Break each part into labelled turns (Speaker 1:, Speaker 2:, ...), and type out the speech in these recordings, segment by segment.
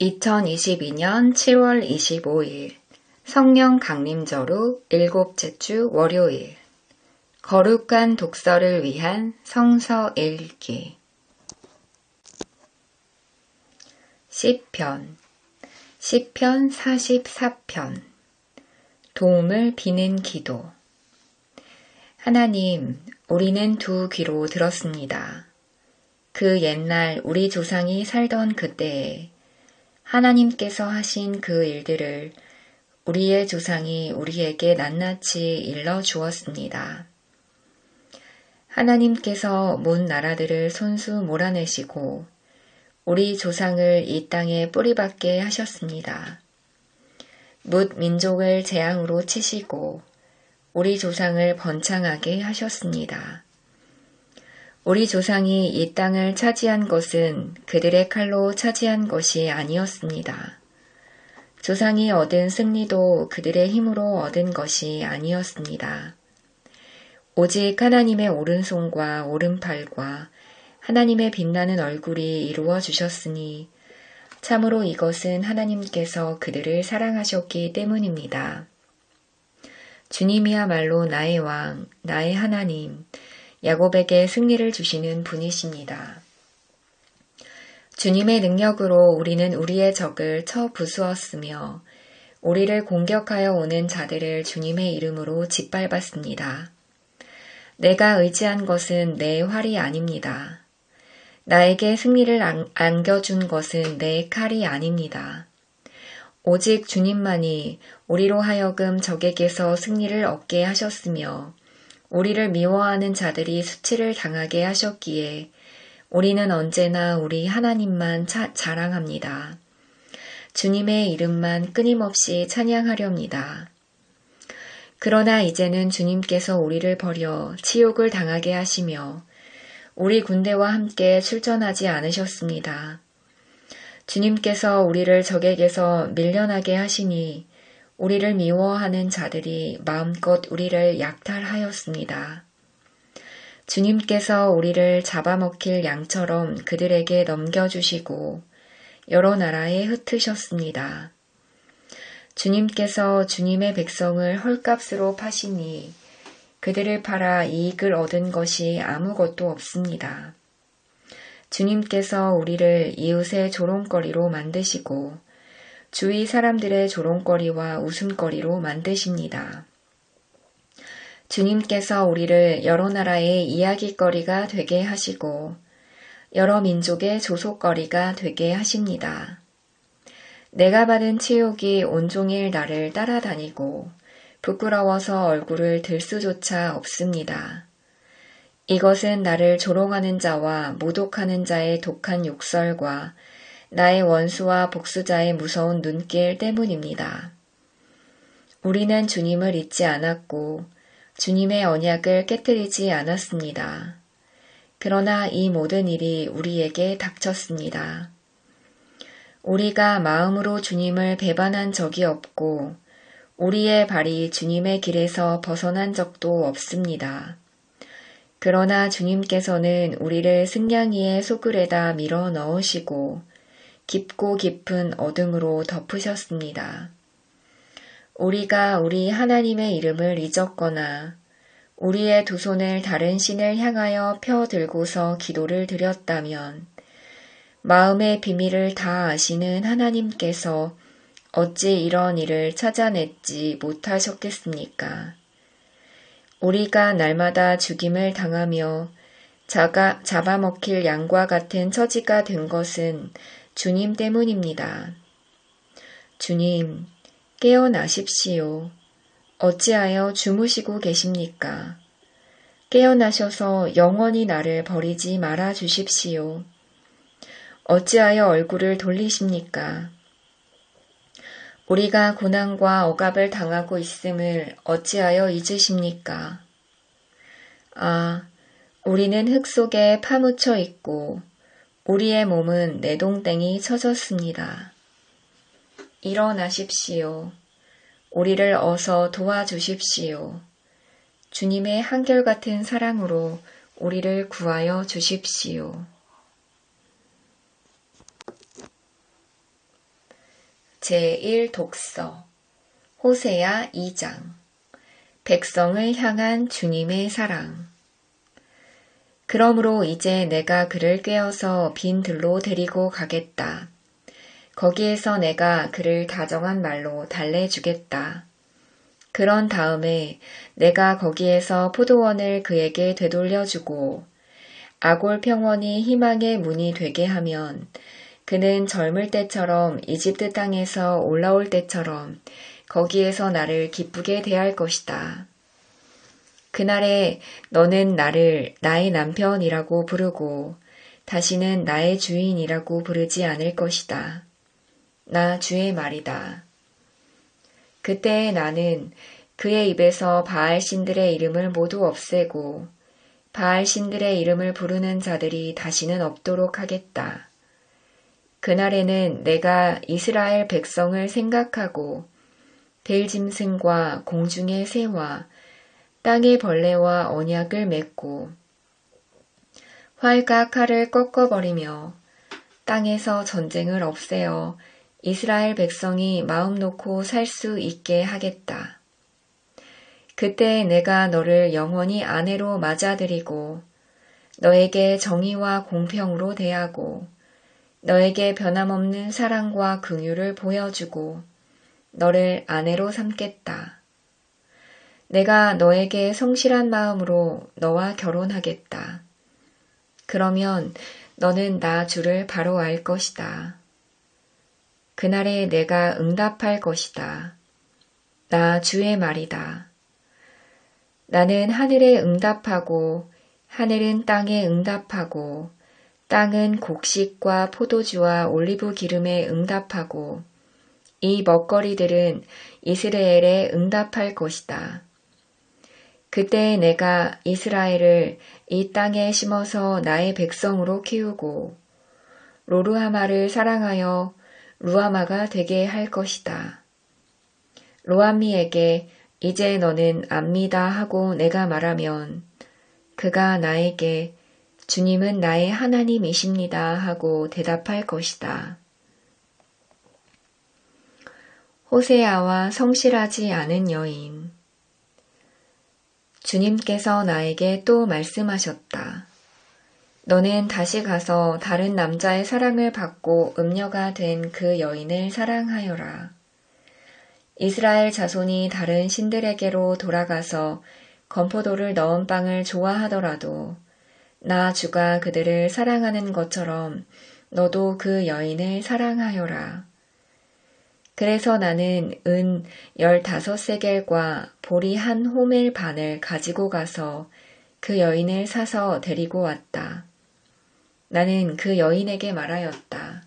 Speaker 1: 2022년 7월 25일 성령 강림절후 일곱째 주 월요일 거룩한 독서를 위한 성서 읽기 시편 시편 44편 도움을 비는 기도 하나님, 우리는 두 귀로 들었습니다. 그 옛날 우리 조상이 살던 그때에 하나님께서 하신 그 일들을 우리의 조상이 우리에게 낱낱이 일러 주었습니다. 하나님께서 문 나라들을 손수 몰아내시고 우리 조상을 이 땅에 뿌리박게 하셨습니다. 뭇 민족을 재앙으로 치시고 우리 조상을 번창하게 하셨습니다. 우리 조상이 이 땅을 차지한 것은 그들의 칼로 차지한 것이 아니었습니다. 조상이 얻은 승리도 그들의 힘으로 얻은 것이 아니었습니다. 오직 하나님의 오른손과 오른팔과 하나님의 빛나는 얼굴이 이루어 주셨으니 참으로 이것은 하나님께서 그들을 사랑하셨기 때문입니다. 주님이야말로 나의 왕, 나의 하나님, 야곱에게 승리를 주시는 분이십니다. 주님의 능력으로 우리는 우리의 적을 쳐 부수었으며 우리를 공격하여 오는 자들을 주님의 이름으로 짓밟았습니다. 내가 의지한 것은 내 활이 아닙니다. 나에게 승리를 안겨준 것은 내 칼이 아닙니다. 오직 주님만이 우리로 하여금 적에게서 승리를 얻게 하셨으며 우리를 미워하는 자들이 수치를 당하게 하셨기에 우리는 언제나 우리 하나님만 차, 자랑합니다. 주님의 이름만 끊임없이 찬양하렵니다. 그러나 이제는 주님께서 우리를 버려 치욕을 당하게 하시며 우리 군대와 함께 출전하지 않으셨습니다. 주님께서 우리를 적에게서 밀려나게 하시니 우리를 미워하는 자들이 마음껏 우리를 약탈하였습니다. 주님께서 우리를 잡아먹힐 양처럼 그들에게 넘겨주시고 여러 나라에 흩으셨습니다. 주님께서 주님의 백성을 헐값으로 파시니 그들을 팔아 이익을 얻은 것이 아무것도 없습니다. 주님께서 우리를 이웃의 조롱거리로 만드시고 주위 사람들의 조롱거리와 웃음거리로 만드십니다. 주님께서 우리를 여러 나라의 이야기거리가 되게 하시고 여러 민족의 조속거리가 되게 하십니다. 내가 받은 치욕이 온종일 나를 따라다니고 부끄러워서 얼굴을 들 수조차 없습니다. 이것은 나를 조롱하는 자와 모독하는 자의 독한 욕설과 나의 원수와 복수자의 무서운 눈길 때문입니다. 우리는 주님을 잊지 않았고 주님의 언약을 깨뜨리지 않았습니다. 그러나 이 모든 일이 우리에게 닥쳤습니다. 우리가 마음으로 주님을 배반한 적이 없고 우리의 발이 주님의 길에서 벗어난 적도 없습니다. 그러나 주님께서는 우리를 승냥이의 소굴에다 밀어 넣으시고 깊고 깊은 어둠으로 덮으셨습니다. 우리가 우리 하나님의 이름을 잊었거나 우리의 두 손을 다른 신을 향하여 펴 들고서 기도를 드렸다면 마음의 비밀을 다 아시는 하나님께서 어찌 이런 일을 찾아냈지 못하셨겠습니까? 우리가 날마다 죽임을 당하며 자가, 잡아먹힐 양과 같은 처지가 된 것은 주님 때문입니다. 주님, 깨어나십시오. 어찌하여 주무시고 계십니까? 깨어나셔서 영원히 나를 버리지 말아 주십시오. 어찌하여 얼굴을 돌리십니까? 우리가 고난과 억압을 당하고 있음을 어찌하여 잊으십니까? 아, 우리는 흙 속에 파묻혀 있고 우리의 몸은 내동땡이 쳐졌습니다. 일어나십시오. 우리를 어서 도와주십시오. 주님의 한결같은 사랑으로 우리를 구하여 주십시오. 제1독서 호세야 2장 백성을 향한 주님의 사랑 그러므로 이제 내가 그를 꿰어서 빈 들로 데리고 가겠다. 거기에서 내가 그를 다정한 말로 달래주겠다. 그런 다음에 내가 거기에서 포도원을 그에게 되돌려주고 아골 평원이 희망의 문이 되게 하면 그는 젊을 때처럼 이집트 땅에서 올라올 때처럼 거기에서 나를 기쁘게 대할 것이다. 그날에 너는 나를 나의 남편이라고 부르고 다시는 나의 주인이라고 부르지 않을 것이다. 나 주의 말이다. 그때 나는 그의 입에서 바알 신들의 이름을 모두 없애고 바알 신들의 이름을 부르는 자들이 다시는 없도록 하겠다. 그날에는 내가 이스라엘 백성을 생각하고 벨짐승과 공중의 새와 땅의 벌레와 언약을 맺고 활과 칼을 꺾어버리며 땅에서 전쟁을 없애어 이스라엘 백성이 마음 놓고 살 수 있게 하겠다. 그때 내가 너를 영원히 아내로 맞아들이고 너에게 정의와 공평으로 대하고 너에게 변함없는 사랑과 긍휼을 보여주고 너를 아내로 삼겠다. 내가 너에게 성실한 마음으로 너와 결혼하겠다. 그러면 너는 나 주를 바로 알 것이다. 그날에 내가 응답할 것이다. 나 주의 말이다. 나는 하늘에 응답하고 하늘은 땅에 응답하고 땅은 곡식과 포도주와 올리브 기름에 응답하고 이 먹거리들은 이스라엘에 응답할 것이다. 그때 내가 이스라엘을 이 땅에 심어서 나의 백성으로 키우고 로루하마를 사랑하여 루아마가 되게 할 것이다. 로암미에게 이제 너는 압니다 하고 내가 말하면 그가 나에게 주님은 나의 하나님이십니다 하고 대답할 것이다. 호세아와 성실하지 않은 여인 주님께서 나에게 또 말씀하셨다. 너는 다시 가서 다른 남자의 사랑을 받고 음녀가 된 그 여인을 사랑하여라. 이스라엘 자손이 다른 신들에게로 돌아가서 건포도를 넣은 빵을 좋아하더라도 나 주가 그들을 사랑하는 것처럼 너도 그 여인을 사랑하여라. 그래서 나는 은 열다섯 세겔과 보리 한 호멜 반을 가지고 가서 그 여인을 사서 데리고 왔다. 나는 그 여인에게 말하였다.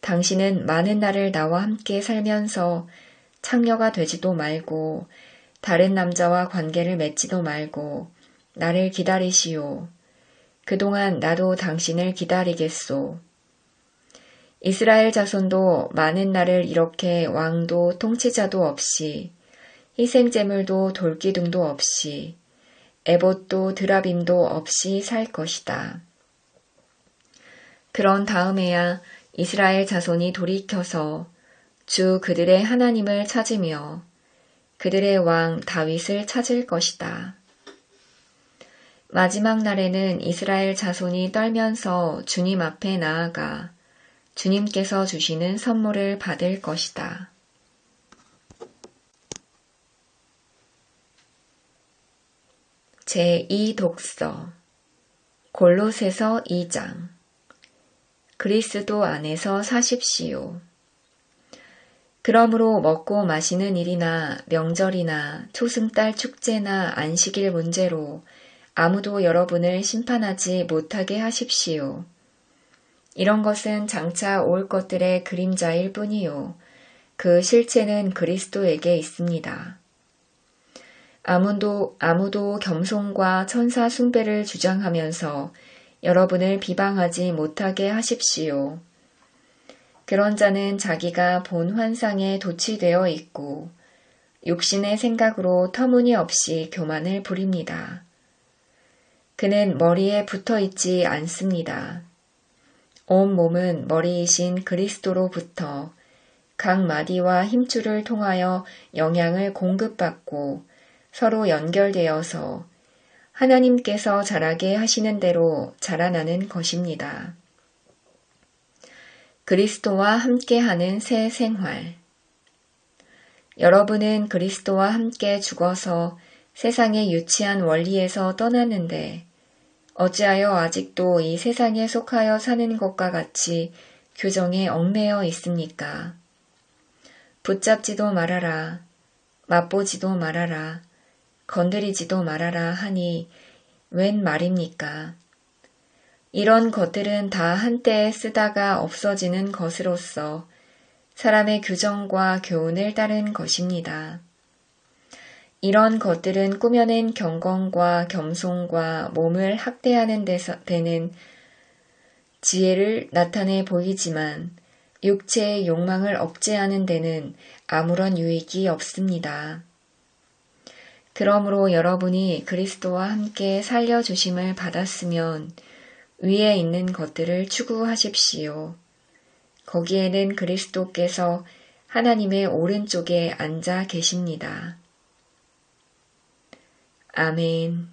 Speaker 1: 당신은 많은 날을 나와 함께 살면서 창녀가 되지도 말고 다른 남자와 관계를 맺지도 말고 나를 기다리시오. 그동안 나도 당신을 기다리겠소. 이스라엘 자손도 많은 날을 이렇게 왕도 통치자도 없이 희생제물도 돌기둥도 없이 에봇도 드라빔도 없이 살 것이다. 그런 다음에야 이스라엘 자손이 돌이켜서 주 그들의 하나님을 찾으며 그들의 왕 다윗을 찾을 것이다. 마지막 날에는 이스라엘 자손이 떨면서 주님 앞에 나아가 주님께서 주시는 선물을 받을 것이다. 제2독서 골로새서 2장 그리스도 안에서 사십시오. 그러므로 먹고 마시는 일이나 명절이나 초승달 축제나 안식일 문제로 아무도 여러분을 심판하지 못하게 하십시오. 이런 것은 장차 올 것들의 그림자일 뿐이요. 그 실체는 그리스도에게 있습니다. 아무도, 아무도 겸손과 천사 숭배를 주장하면서 여러분을 비방하지 못하게 하십시오. 그런 자는 자기가 본 환상에 도취되어 있고 육신의 생각으로 터무니없이 교만을 부립니다. 그는 머리에 붙어 있지 않습니다. 온 몸은 머리이신 그리스도로부터 각 마디와 힘줄을 통하여 영향을 공급받고 서로 연결되어서 하나님께서 자라게 하시는 대로 자라나는 것입니다. 그리스도와 함께하는 새 생활. 여러분은 그리스도와 함께 죽어서 세상의 유치한 원리에서 떠났는데 어찌하여 아직도 이 세상에 속하여 사는 것과 같이 교정에 얽매여 있습니까? 붙잡지도 말아라. 맛보지도 말아라. 건드리지도 말아라 하니 웬 말입니까? 이런 것들은 다 한때에 쓰다가 없어지는 것으로서 사람의 규정과 교훈을 따른 것입니다. 이런 것들은 꾸며낸 경건과 겸손과 몸을 학대하는 데서 되는 지혜를 나타내 보이지만 육체의 욕망을 억제하는 데는 아무런 유익이 없습니다. 그러므로 여러분이 그리스도와 함께 살려주심을 받았으면 위에 있는 것들을 추구하십시오. 거기에는 그리스도께서 하나님의 오른쪽에 앉아 계십니다. 아멘.